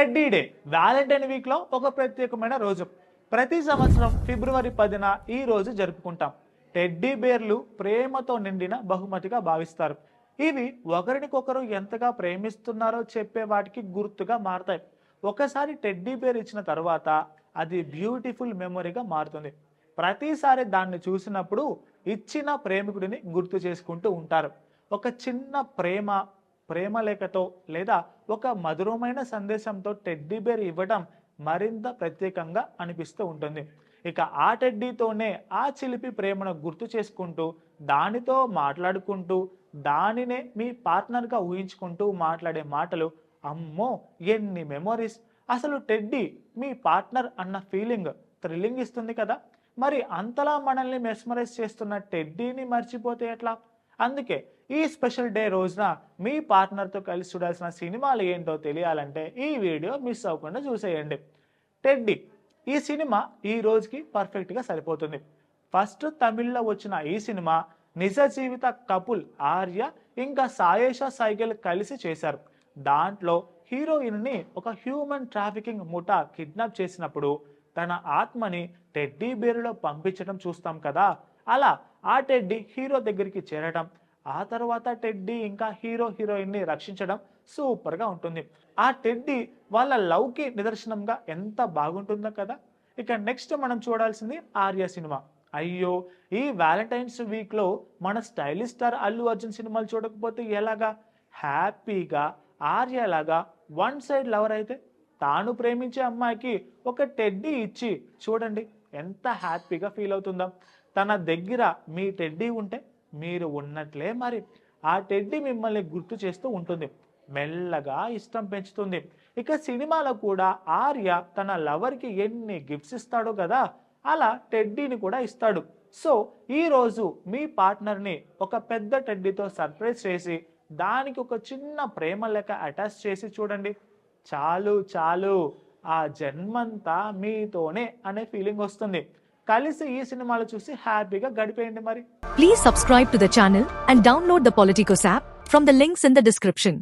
Teddy day Valentine వీక్లో ఒక ప్రత్యేకమైన రోజు. ప్రతి సంవత్సరం ఫిబ్రవరి పదిన ఈ రోజు జరుపుకుంటాం. టెడ్డీ బేర్లు ప్రేమతో నిండిన బహుమతిగా భావిస్తారు. ఇవి ఒకరినికొకరు ఎంతగా ప్రేమిస్తున్నారో చెప్పే వాటికి గుర్తుగా మారతాయి. ఒకసారి టెడ్డీ బేర్ ఇచ్చిన తర్వాత అది బ్యూటిఫుల్ మెమొరీగా మారుతుంది. ప్రతిసారి దాన్ని చూసినప్పుడు ఇచ్చిన ప్రేమికుడిని గుర్తు చేసుకుంటూ ఉంటారు. ఒక చిన్న ప్రేమ ప్రేమలేఖతో లేదా ఒక మధురమైన సందేశంతో టెడ్డీ బేర్ ఇవ్వడం మరింత ప్రత్యేకంగా అనిపిస్తూ ఉంటుంది. ఇక ఆ టెడ్డీతోనే ఆ చిలిపి ప్రేమను గుర్తు చేసుకుంటూ దానితో మాట్లాడుకుంటూ దానినే మీ పార్ట్నర్గా ఊహించుకుంటూ మాట్లాడే మాటలు అమ్మో ఎన్ని మెమొరీస్! అసలు టెడ్డీ మీ పార్ట్నర్ అన్న ఫీలింగ్ థ్రిల్లింగ్ ఇస్తుంది కదా! మరి అంతలా మనల్ని మెస్మరైజ్ చేస్తున్న టెడ్డీని మర్చిపోతే ఎట్లా? అందుకే ఈ స్పెషల్ డే రోజున మీ పార్ట్నర్తో కలిసి చూడాల్సిన సినిమాలు ఏంటో తెలియాలంటే ఈ వీడియో మిస్ అవ్వకుండా చూసేయండి. టెడ్డీ ఈ సినిమా ఈ రోజుకి పర్ఫెక్ట్గా సరిపోతుంది. ఫస్ట్ తమిళ్ళో వచ్చిన ఈ సినిమా నిజ జీవిత కపుల్ ఆర్య ఇంకా సాయేష సైకిల్ కలిసి చేశారు. దాంట్లో హీరోయిన్ని ఒక హ్యూమన్ ట్రాఫికింగ్ ముఠా కిడ్నాప్ చేసినప్పుడు తన ఆత్మని టెడ్డీ బేరులో పంపించడం చూస్తాం కదా? అలా ఆ టెడ్డీ హీరో దగ్గరికి చేరడం ఆ తర్వాత టెడ్డీ ఇంకా హీరో హీరోయిన్ని రక్షించడం సూపర్గా ఉంటుంది. ఆ టెడ్డీ వాళ్ళ లవ్కి నిదర్శనంగా ఎంత బాగుంటుందో కదా! ఇక నెక్స్ట్ మనం చూడాల్సింది ఆర్య సినిమా. అయ్యో! ఈ వ్యాలంటైన్స్ వీక్లో మన స్టైలిష్ స్టార్ అల్లు అర్జున్ సినిమాలు చూడకపోతే ఎలాగా? హ్యాపీగా ఆర్యలాగా వన్ సైడ్ లవర్ అయితే తాను ప్రేమించే అమ్మాయికి ఒక టెడ్డీ ఇచ్చి చూడండి. ఎంత హ్యాపీగా ఫీల్ అవుతుందో. తన దగ్గర మీ టెడ్డీ ఉంటే మీరు ఉన్నట్లే మరి. ఆ టెడ్డీ మిమ్మల్ని గుర్తు చేస్తూ ఉంటుంది. మెల్లగా ఇష్టం పెంచుతుంది. ఇక సినిమాలో కూడా ఆర్య తన లవర్కి ఎన్ని గిఫ్ట్స్ ఇస్తాడో కదా అలా టెడ్డీని కూడా ఇస్తాడు. సో ఈరోజు మీ పార్ట్నర్ని ఒక పెద్ద టెడ్డీతో సర్ప్రైజ్ చేసి దానికి ఒక చిన్న ప్రేమ లెక్క అటాచ్ చేసి చూడండి. చాలు చాలు. ఆ జన్మంతా మీతోనే అనే ఫీలింగ్ వస్తుంది. కలిసి ఈ సినిమాలు చూసి హ్యాపీగా గడిపేయండి మరి. Please subscribe to the and download the Politicos app from the links in the description